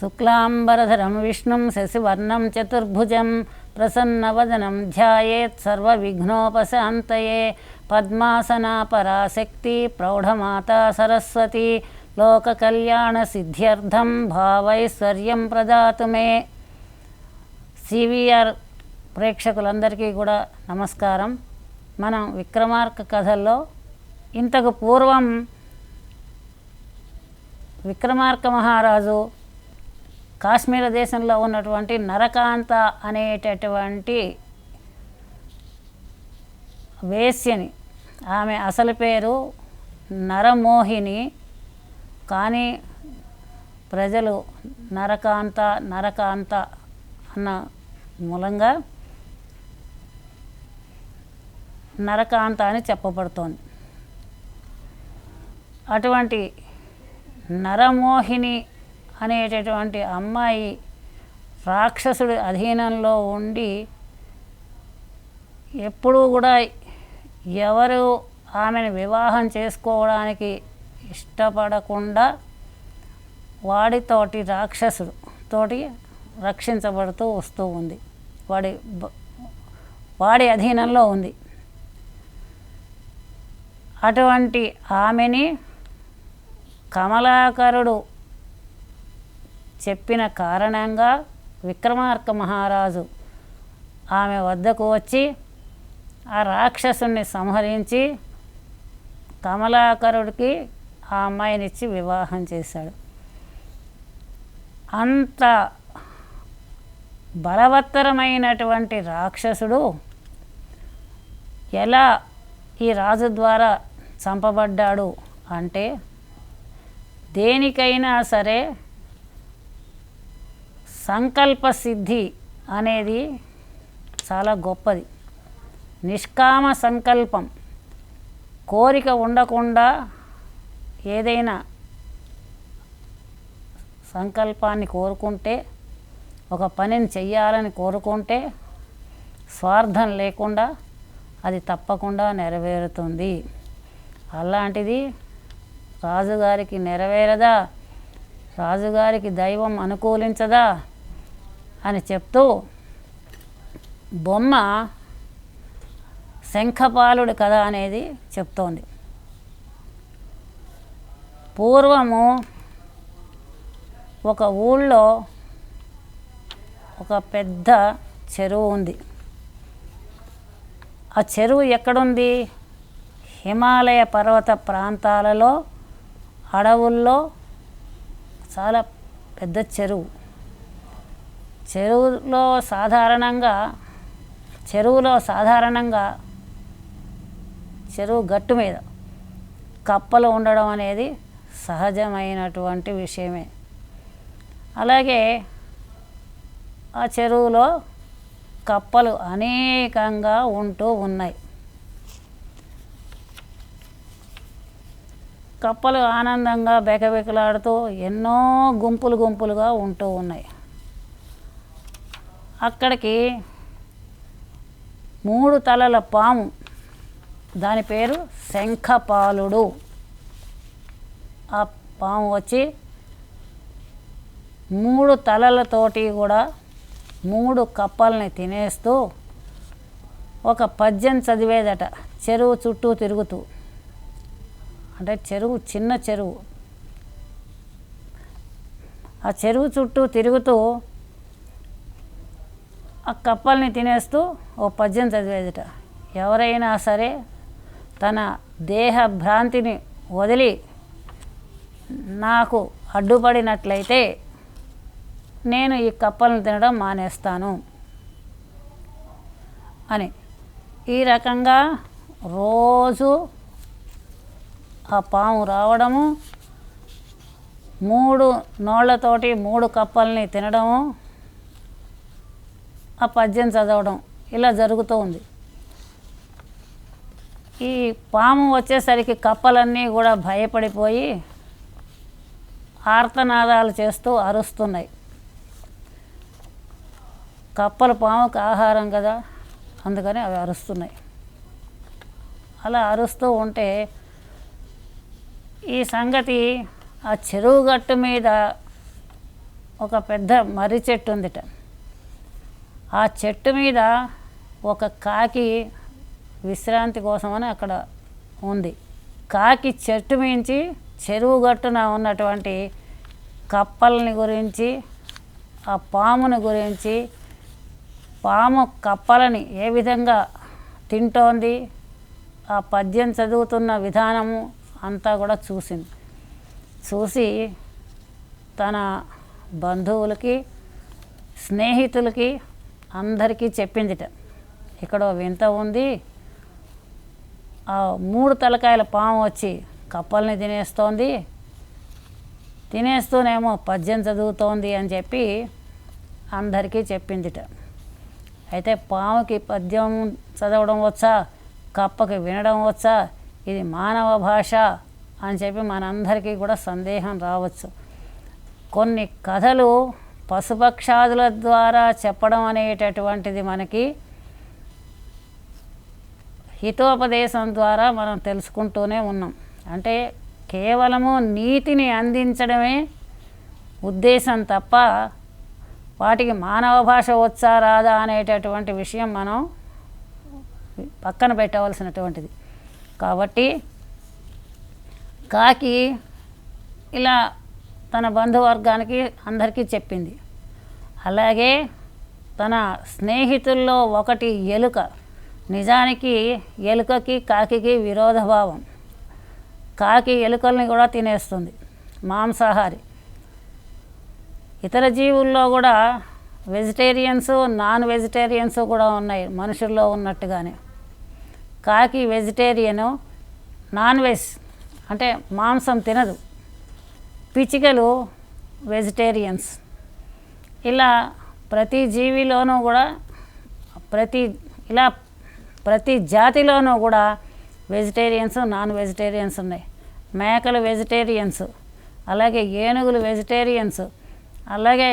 శుక్లాంబరధరం విష్ణుం శశివర్ణం చతుర్భుజం ప్రసన్నవదనం ధ్యాయేత్ సర్వవిఘ్నోపశాంతయే పద్మాసనా పరాశక్తి ప్రౌఢమాతా సరస్వతి లోకకల్యాణసిద్ధ్యర్థం భావైశ్వర్యం ప్రదాతు మే. సివిఆర్ ప్రేక్షకులందరికీ కూడా నమస్కారం. మనం విక్రమార్క కథల్లో ఇంతకు పూర్వం విక్రమార్క మహారాజు కాశ్మీర దేశంలో ఉన్నటువంటి నరకాంత అనేటటువంటి వేశ్యని ఆమె అసలు పేరు నరమోహిని. కానీ ప్రజలు నరకాంత నరకాంత అన్న మూలంగా నరకాంత అని చెప్పబడుతోంది. అటువంటి నరమోహిని అనేటటువంటి అమ్మాయి రాక్షసుడి అధీనంలో ఉండి ఎప్పుడూ కూడా ఎవరు ఆమెను వివాహం చేసుకోవడానికి ఇష్టపడకుండా వాడితోటి రాక్షసుడు తోటి రక్షించబడుతూ వస్తూ ఉంది. వాడి వాడి అధీనంలో ఉంది. అటువంటి ఆమెని కమలాకరుడు చెప్పిన కారణంగా విక్రమార్క మహారాజు ఆమె వద్దకు వచ్చి ఆ రాక్షసుని సంహరించి కమలాకరుడికి ఆ అమ్మాయినిచ్చి వివాహం చేశాడు. అంత బలవత్తరమైనటువంటి రాక్షసుడు ఎలా ఈ రాజు ద్వారా చంపబడ్డాడు అంటే దేనికైనా సరే సంకల్ప సిద్ధి అనేది చాలా గొప్పది. నిష్కామ సంకల్పం కోరిక ఉండకుండా ఏదైనా సంకల్పాన్ని కోరుకుంటే ఒక పనిని చెయ్యాలని కోరుకుంటే స్వార్థం లేకుండా అది తప్పకుండా నెరవేరుతుంది. అలాంటిది రాజుగారికి నెరవేరదా? రాజుగారికి దైవం అనుకూలించదా? అని చెప్తూ బొమ్మ శంఖపాలుడు కథ అనేది చెప్తోంది. పూర్వము ఒక ఊళ్ళో ఒక పెద్ద చెరువు ఉంది. ఆ చెరువు ఎక్కడుంది? హిమాలయ పర్వత ప్రాంతాలలో అడవుల్లో చాలా పెద్ద చెరువు. చెరువులో సాధారణంగా చెరువులో సాధారణంగా చెరువు గట్టు మీద కప్పలు ఉండడం అనేది సహజమైనటువంటి విషయమే. అలాగే ఆ చెరువులో కప్పలు అనేకంగా ఉంటూ ఉన్నాయి. కప్పలు ఆనందంగా బెకబెకలాడుతూ ఎన్నో గుంపులు గుంపులుగా ఉంటూ ఉన్నాయి. అక్కడికి మూడు తలల పాము. దాని పేరు శంఖపాలుడు. ఆ పాము వచ్చి మూడు తలలతోటి కూడా మూడు కప్పల్ని తినేస్తూ ఒక పద్యం చదివేదట చెరువు చుట్టూ తిరుగుతూ. అంటే చెరువు చిన్న చెరువు. ఆ చెరువు చుట్టూ తిరుగుతూ ఆ కప్పల్ని తినేస్తూ ఓ పద్యం చదివేదిట. ఎవరైనా సరే తన దేహ భ్రాంతిని వదిలి నాకు అడ్డుపడినట్లయితే నేను ఈ కప్పలను తినడం మానేస్తాను అని. ఈ రకంగా రోజు ఆ పాము రావడము మూడు నోళ్ళతోటి మూడు కప్పల్ని తినడము ఆ పద్యం చదవడం ఇలా జరుగుతూ ఉంది. ఈ పాము వచ్చేసరికి కప్పలన్నీ కూడా భయపడిపోయి ఆర్తనాదాలు చేస్తూ అరుస్తున్నాయి. కప్పలు పాముకు ఆహారం కదా అందుకని అవి అరుస్తున్నాయి. అలా అరుస్తూ ఉంటే ఈ సంగతి ఆ చెరువు గట్టు మీద ఒక పెద్ద మర్రి చెట్టు ఉందిట. ఆ చెట్టు మీద ఒక కాకి విశ్రాంతి కోసమని అక్కడ ఉంది. కాకి చెట్టు మించి చెరువు గట్టున ఉన్నటువంటి కప్పల్ని గురించి ఆ పాముని గురించి పాము కప్పలని ఏ విధంగా తింటోంది ఆ పద్యం చదువుతున్న విధానము అంతా కూడా చూసింది. చూసి తన బంధువులకి స్నేహితులకి అందరికీ చెప్పిందిట. ఇక్కడ వింత ఉంది. ఆ మూడు తలకాయల పాము వచ్చి కప్పల్ని తినేస్తోంది. తినేస్తూనేమో పద్యం చదువుతోంది అని చెప్పి అందరికీ చెప్పిందిట. అయితే పాముకి పద్యం చదవడం వచ్చా? కప్పకి వినడం వచ్చా? ఇది మానవ భాష అని చెప్పి మనందరికీ కూడా సందేహం రావచ్చు. కొన్ని కథలు పశుపక్షాదుల ద్వారా చెప్పడం అనేటటువంటిది మనకి హితోపదేశం ద్వారా మనం తెలుసుకుంటూనే ఉన్నాం. అంటే కేవలము నీతిని అందించడమే ఉద్దేశం తప్ప వాటికి మానవ భాష వచ్చా రాదా అనేటటువంటి విషయం మనం పక్కన పెట్టవలసినటువంటిది. కాబట్టి కాకి ఇలా తన బంధువర్గానికి అందరికీ చెప్పింది. అలాగే తన స్నేహితుల్లో ఒకటి ఎలుక నిజానికి ఎలుకకి కాకికి విరోధభావం. కాకి ఎలుకల్ని కూడా తినేస్తుంది మాంసాహారి. ఇతర జీవుల్లో కూడా వెజిటేరియన్స్ నాన్ వెజిటేరియన్స్ కూడా ఉన్నాయి మనుషుల్లో ఉన్నట్టుగానే. కాకి వెజిటేరియను నాన్ వెజ్ అంటే మాంసం తినదు. పిచ్చికలు వెజిటేరియన్స్ ఇలా ప్రతి జీవిలోనూ కూడా ప్రతి ఇలా ప్రతి జాతిలోనూ కూడా వెజిటేరియన్స్ నాన్ వెజిటేరియన్స్ ఉన్నాయి. మేకలు వెజిటేరియన్స్ అలాగే ఏనుగులు వెజిటేరియన్స్ అలాగే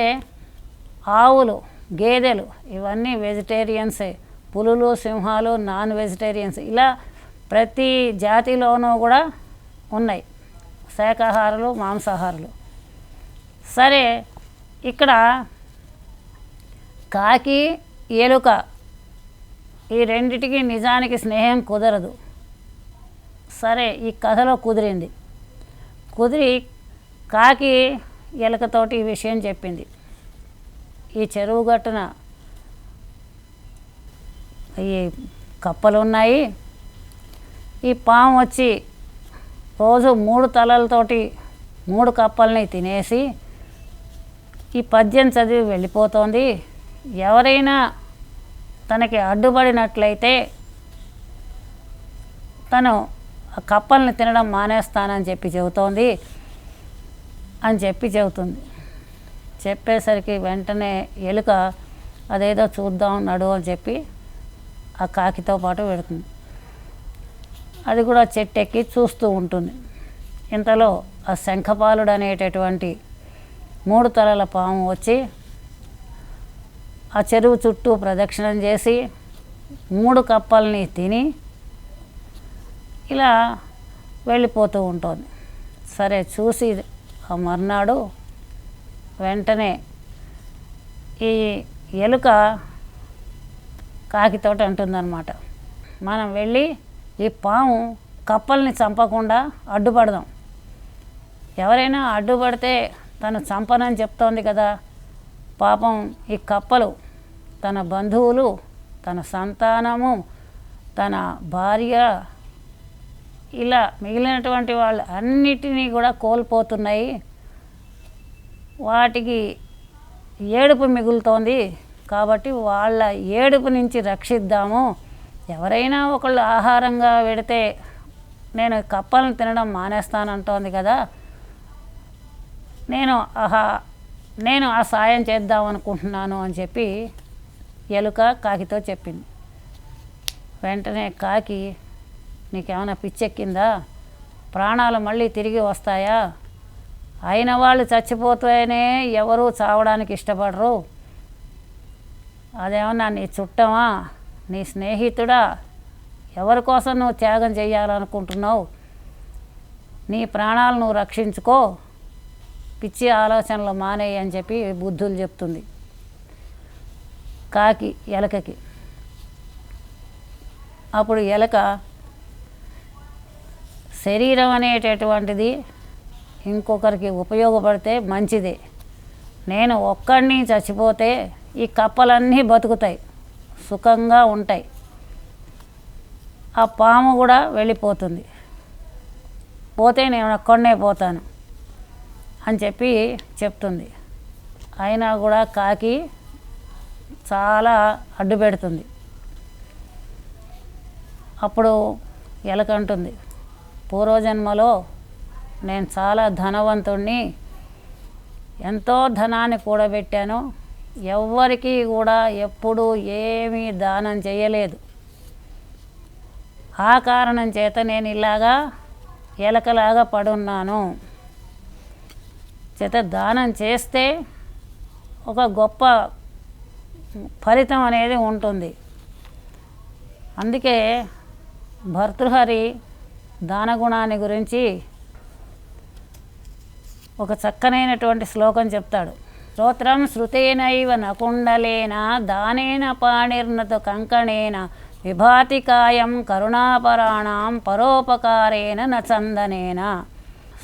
ఆవులు గేదెలు ఇవన్నీ వెజిటేరియన్సే పులులు సింహాలు నాన్ వెజిటేరియన్స్ ఇలా ప్రతి జాతిలోనూ కూడా ఉన్నాయి. శాకాహారులు మాంసాహారులు. సరే ఇక్కడ కాకి ఎలుక ఈ రెండిటికి నిజానికి స్నేహం కుదరదు. సరే ఈ కథలో కుదిరింది. కుదిరి కాకి ఎలుకతోటి ఈ విషయం చెప్పింది. ఈ చెరువు గట్టున ఈ కప్పలు ఉన్నాయి ఈ పాము వచ్చి రోజు మూడు తలలతోటి మూడు కప్పల్ని తినేసి ఈ పద్యం చదివి వెళ్ళిపోతోంది. ఎవరైనా తనకి అడ్డుపడినట్లయితే తను ఆ కప్పల్ని తినడం మానేస్తానని చెప్పి చెబుతోంది అని చెప్పి చెబుతుంది. చెప్పేసరికి వెంటనే ఎలుక అదేదో చూద్దాం నడు అని చెప్పి ఆ కాకితో పాటు పెడుతుంది అది కూడా చెట్టు ఎక్కి చూస్తూ ఉంటుంది. ఇంతలో ఆ శంఖపాలుడు అనేటటువంటి మూడు తలల పాము వచ్చి ఆ చెరువు చుట్టూ ప్రదక్షిణం చేసి మూడు కప్పల్ని తిని ఇలా వెళ్ళిపోతూ ఉంటుంది. సరే చూసి ఆ మర్నాడు వెంటనే ఈ ఎలుక కాకితోటి అంటుందన్నమాట. మనం వెళ్ళి ఈ పాము కప్పల్ని చంపకుండా అడ్డుపడదాం. ఎవరైనా అడ్డుపడితే తను చంపనని చెప్తోంది కదా. పాపం ఈ కప్పలు తన బంధువులు తన సంతానము తన భార్య ఇలా మిగిలినటువంటి వాళ్ళు అన్నిటినీ కూడా కోల్పోతున్నాయి. వాటికి ఏడుపు మిగులుతోంది కాబట్టి వాళ్ళ ఏడుపు నుంచి రక్షిద్దాము. ఎవరైనా ఒకళ్ళు ఆహారంగా పెడితే నేను కప్పలను తినడం మానేస్తానంటోంది కదా. నేను ఆహా నేను ఆ సాయం చేద్దాం అనుకుంటున్నాను అని చెప్పి ఎలుక కాకితో చెప్పింది. వెంటనే కాకి నీకేమైనా పిచ్చెక్కిందా? ప్రాణాలు మళ్ళీ తిరిగి వస్తాయా? అయిన వాళ్ళు చచ్చిపోతేనే ఎవరు చావడానికి ఇష్టపడరు. అదేమన్నా నీ చుట్టమా? నీ స్నేహితుడా ఎవరి కోసం నువ్వు త్యాగం చేయాలనుకుంటున్నావు? నీ ప్రాణాలు నువ్వు రక్షించుకో. పిచ్చి ఆలోచనలు మానేయి అని చెప్పి బుద్ధులు చెప్తుంది. కాకి ఎలకకి. అప్పుడు ఎలక శరీరం అనేటటువంటిది ఇంకొకరికి ఉపయోగపడితే మంచిదే. నేను ఒక్కడిని చచ్చిపోతే ఈ కప్పలన్నీ బతుకుతాయి. సుఖంగా ఉంటాయి. ఆ పాము కూడా వెళ్ళిపోతుంది. పోతే నేను ఒక్కడనే పోతాను అని చెప్పి చెప్తుంది. అయినా కూడా కాకి చాలా అడ్డు పెడుతుంది. అప్పుడు ఎలకంటుంది పూర్వజన్మలో నేను చాలా ధనవంతుణ్ణి ఎంతో ధనాన్ని కూడబెట్టాను ఎవ్వరికీ కూడా ఎప్పుడూ ఏమీ దానం చేయలేదు. ఆ కారణం చేత నేను ఇలాగా ఎలకలాగా పడున్నాను. చేత దానం చేస్తే ఒక గొప్ప ఫలితం అనేది ఉంటుంది. అందుకే భర్తృహరి దానగుణాన్ని గురించి ఒక చక్కనైనటువంటి శ్లోకం చెప్తాడు. స్తోత్రం శృతేనైవ నకుండలేన దానేన పాణిర్నతు కంకణేన విభాతికాయం కరుణాపరాణం పరోపకారేణ నచందనేన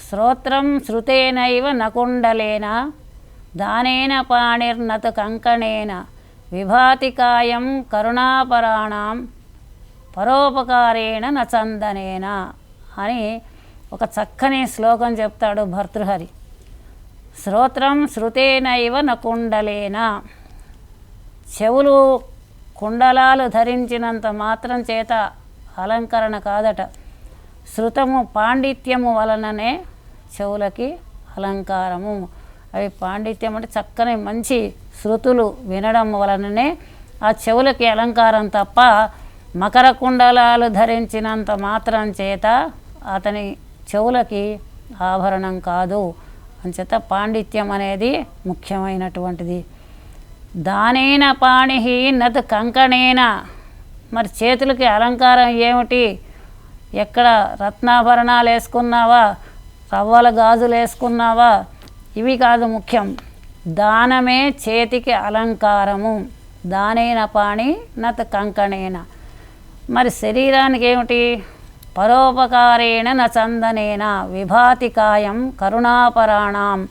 శ్రోత్రం శృతేనైవ నకుండలేన దానేన పాణిర్నతు కంకణేన విభాతికాయం కరుణాపరాణం పరోపకారేణ నచందనేన అని ఒక చక్కని శ్లోకం చెప్తాడు భర్తృహరి. శ్రోత్రం శృతేనైవ నకుండలేన చెవులు కుండలాలు ధరించినంత మాత్రం చేత అలంకరణ కాదట. శృతము పాండిత్యము వలననే చెవులకి అలంకారము. అవి పాండిత్యం అంటే చక్కని మంచి శృతులు వినడం వలననే ఆ చెవులకి అలంకారం తప్ప మకర కుండలాలు ధరించినంత మాత్రం చేత అతని చెవులకి ఆభరణం కాదు. అంచేత పాండిత్యం అనేది ముఖ్యమైనటువంటిది. దానైన పాణి నత్ కంకణేన. మరి చేతులకి అలంకారం ఏమిటి? ఎక్కడ రత్నాభరణాలు వేసుకున్నావా? రవ్వల గాజులు వేసుకున్నావా? ఇవి కాదు ముఖ్యం. దానమే చేతికి అలంకారము. దానైన పాణి నత్ కంకణేన. మరి శరీరానికి ఏమిటి? పరోపకారేణ న చందనేన విభాతి కాయం కరుణాపరాణం.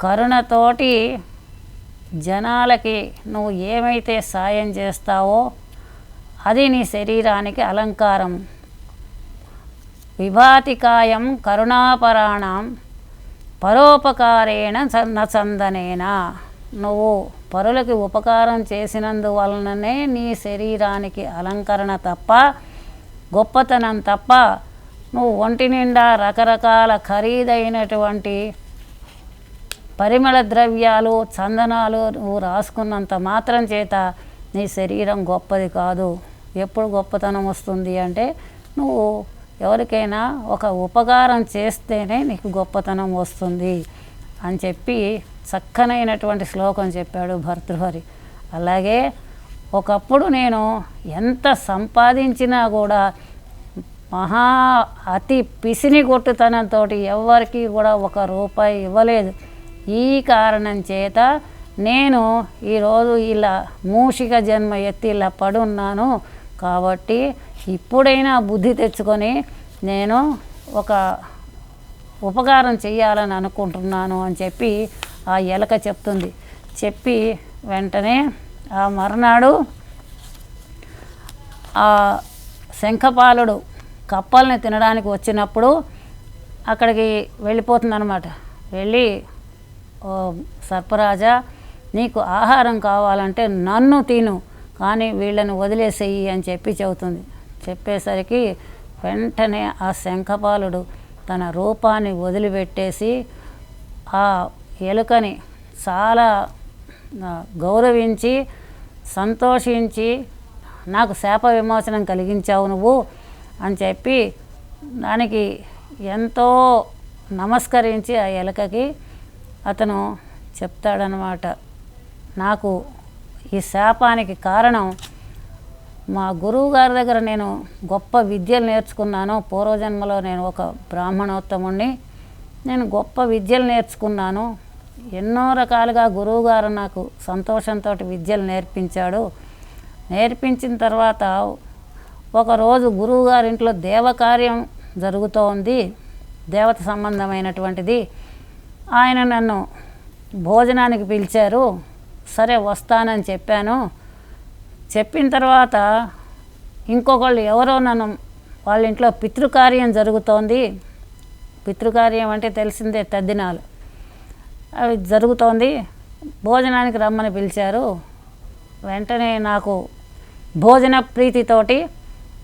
కరుణతోటి జనాలకి నువ్వు ఏమైతే సాయం చేస్తావో అది నీ శరీరానికి అలంకారం. విభాతికాయం కరుణాపరాణం పరోపకారేణ చ- న చందనేన. నువ్వు పరులకి ఉపకారం చేసినందువలననే నీ శరీరానికి అలంకరణ తప్ప గొప్పతనం తప్ప నువ్వు ఒంటి నిండా రకరకాల ఖరీదైనటువంటి పరిమళ ద్రవ్యాలు చందనాలు నువ్వు రాసుకున్నంత మాత్రం చేత నీ శరీరం గొప్పది కాదు. ఎప్పుడు గొప్పతనం వస్తుంది అంటే నువ్వు ఎవరికైనా ఒక ఉపకారం చేస్తేనే నీకు గొప్పతనం వస్తుంది అని చెప్పి చక్కనైనటువంటి శ్లోకం చెప్పాడు భర్తృహరి. అలాగే ఒకప్పుడు నేను ఎంత సంపాదించినా కూడా మహా అతి పిసిని కొట్టుతనంతో ఎవరికి కూడా ఒక రూపాయి ఇవ్వలేదు. ఈ కారణం చేత నేను ఈరోజు ఇలా మూషిక జన్మ ఎత్తి ఇలా పడున్నాను. కాబట్టి ఇప్పుడైనా బుద్ధి తెచ్చుకొని నేను ఒక ఉపకారం చేయాలని అనుకుంటున్నాను అని చెప్పి ఆ ఎలక చెప్తుంది. చెప్పి వెంటనే ఆ మర్నాడు ఆ శంఖపాలుడు కప్పల్ని తినడానికి వచ్చినప్పుడు అక్కడికి వెళ్ళిపోతుందన్నమాట. వెళ్ళి "ఓ సర్పరాజా నీకు ఆహారం కావాలంటే నన్ను తిను కానీ వీళ్ళని వదిలేసేయి అని చెప్పి చెబుతుంది. చెప్పేసరికి వెంటనే ఆ శంఖపాలుడు తన రూపాన్ని వదిలిపెట్టేసి ఆ ఎలుకని చాలా గౌరవించి సంతోషించి నాకు శాప విమోచనం కలిగించావు నువ్వు అని చెప్పి దానికి ఎంతో నమస్కరించి ఆ ఎలకకి అతను చెప్తాడనమాట నాకు ఈ శాపానికి కారణం మా గురువు గారి దగ్గర నేను గొప్ప విద్యలు నేర్చుకున్నాను. పూర్వజన్మలో నేను ఒక బ్రాహ్మణోత్తముణ్ణి. నేను గొప్ప విద్యలు నేర్చుకున్నాను. ఎన్నో రకాలుగా గురువుగారు నాకు సంతోషంతో విద్యలు నేర్పించాడు. నేర్పించిన తర్వాత ఒకరోజు గురువుగారి ఇంట్లో దేవకార్యం జరుగుతోంది దేవత సంబంధమైనటువంటిది. ఆయన నన్ను భోజనానికి పిలిచారు. సరే వస్తానని చెప్పాను. చెప్పిన తర్వాత ఇంకొకళ్ళు ఎవరో నన్ను వాళ్ళ ఇంట్లో పితృకార్యం జరుగుతోంది. పితృకార్యం అంటే తెలిసిందే తద్దినాలు. జరుగుతోంది. భోజనానికి రమ్మని పిలిచారు. వెంటనే నాకు భోజన ప్రీతితోటి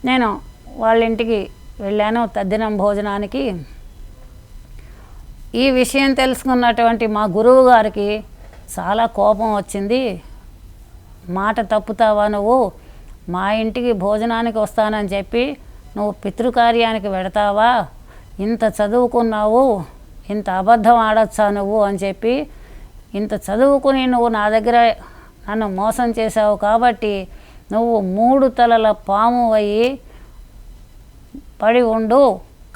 నేను వాళ్ళ ఇంటికి వెళ్ళాను. తద్దినం భోజనానికి. ఈ విషయం తెలుసుకున్నటువంటి మా గురువు గారికి చాలా కోపం వచ్చింది. మాట తప్పుతావా నువ్వు? మా ఇంటికి భోజనానికి వస్తానని చెప్పి నువ్వు పితృకార్యానికి వెడతావా? ఇంత చదువుకున్నావు. ఇంత అబద్ధం ఆడొచ్చా నువ్వు అని చెప్పి ఇంత చదువుకుని నువ్వు నా దగ్గర నన్ను మోసం చేశావు కాబట్టి నువ్వు మూడు తలల పాము అయ్యి పడి ఉండు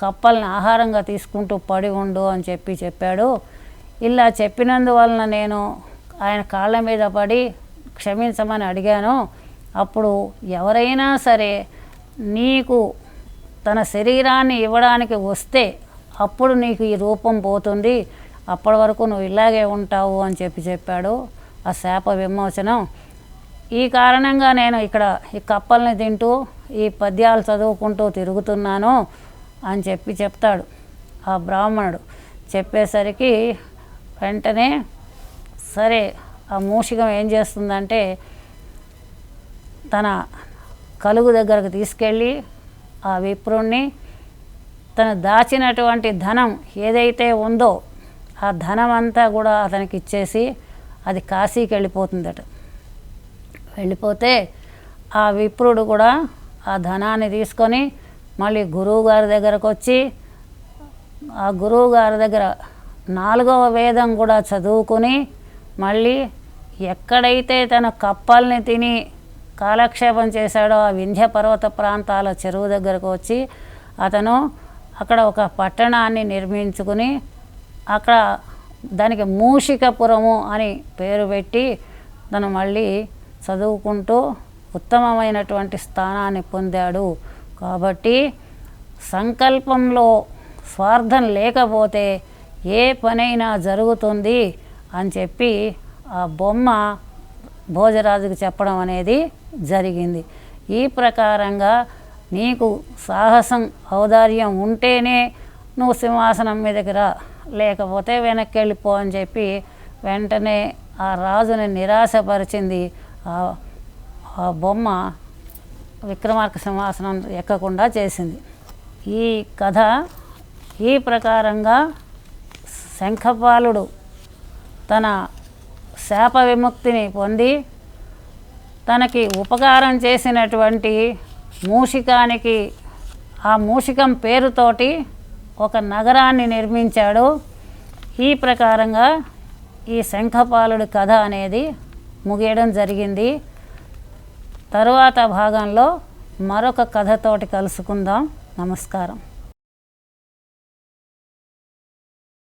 కప్పల్ని ఆహారంగా తీసుకుంటూ పడి ఉండు అని చెప్పి చెప్పాడు. ఇలా చెప్పినందువలన నేను ఆయన కాళ్ళ మీద పడి క్షమించమని అడిగాను. అప్పుడు ఎవరైనా సరే నీకు తన శరీరాన్ని ఇవ్వడానికి వస్తే అప్పుడు నీకు ఈ రూపం పోతుంది. అప్పటి వరకు నువ్వు ఇలాగే ఉంటావు అని చెప్పి చెప్పాడు ఆ శాప విమోచనం. ఈ కారణంగా నేను ఇక్కడ ఈ కప్పల్ని తింటూ ఈ పద్యాలు చదువుకుంటూ తిరుగుతున్నాను అని చెప్పి చెప్తాడు ఆ బ్రాహ్మణుడు. చెప్పేసరికి వెంటనే సరే ఆ మూషికం ఏం చేస్తుందంటే తన కలుగు దగ్గరకు తీసుకెళ్ళి ఆ విప్రుణ్ణి తను దాచినటువంటి ధనం ఏదైతే ఉందో ఆ ధనం అంతా కూడా అతనికి ఇచ్చేసి అది కాశీకి వెళ్ళిపోతుందట. వెళ్ళిపోతే ఆ విప్రుడు కూడా ఆ ధనాన్ని తీసుకొని మళ్ళీ గురువు గారి దగ్గరకు వచ్చి ఆ గురువు గారి దగ్గర నాలుగవ వేదం కూడా చదువుకుని మళ్ళీ ఎక్కడైతే తన కప్పల్ని తిని కాలక్షేపం చేశాడో ఆ వింధ్య పర్వత ప్రాంతాల చెరువు దగ్గరకు వచ్చి అతను అక్కడ ఒక పట్టణాన్ని నిర్మించుకుని అక్కడ దానికి మూషికపురము అని పేరు పెట్టి తను మళ్ళీ చదువుకుంటూ ఉత్తమమైనటువంటి స్థానాన్ని పొందాడు. కాబట్టి సంకల్పంలో స్వార్థం లేకపోతే ఏ పనైనా జరుగుతుంది అని చెప్పి ఆ బొమ్మ భోజరాజుకు చెప్పడం అనేది జరిగింది. ఈ ప్రకారంగా నీకు సాహసం ఔదార్యం ఉంటేనే నువ్వు సింహాసనం మీదకి రా. లేకపోతే వెనక్కి వెళ్ళిపో అని చెప్పి వెంటనే ఆ రాజుని నిరాశపరిచింది. ఆ ఆ బొమ్మ విక్రమార్క సింహాసనం ఎక్కకుండా చేసింది. ఈ కథ ఈ ప్రకారంగా శంఖపాలుడు తన శాప విముక్తిని పొంది తనకి ఉపకారం చేసినటువంటి మూషికానికి ఆ మూషికం పేరుతోటి ఒక నగరాన్ని నిర్మించాడు. ఈ ప్రకారంగా ఈ శంఖపాలుడి కథ అనేది ముగియడం జరిగింది. తరువాత భాగంలో మరొక కథతోటి కలుసుకుందాం. నమస్కారం.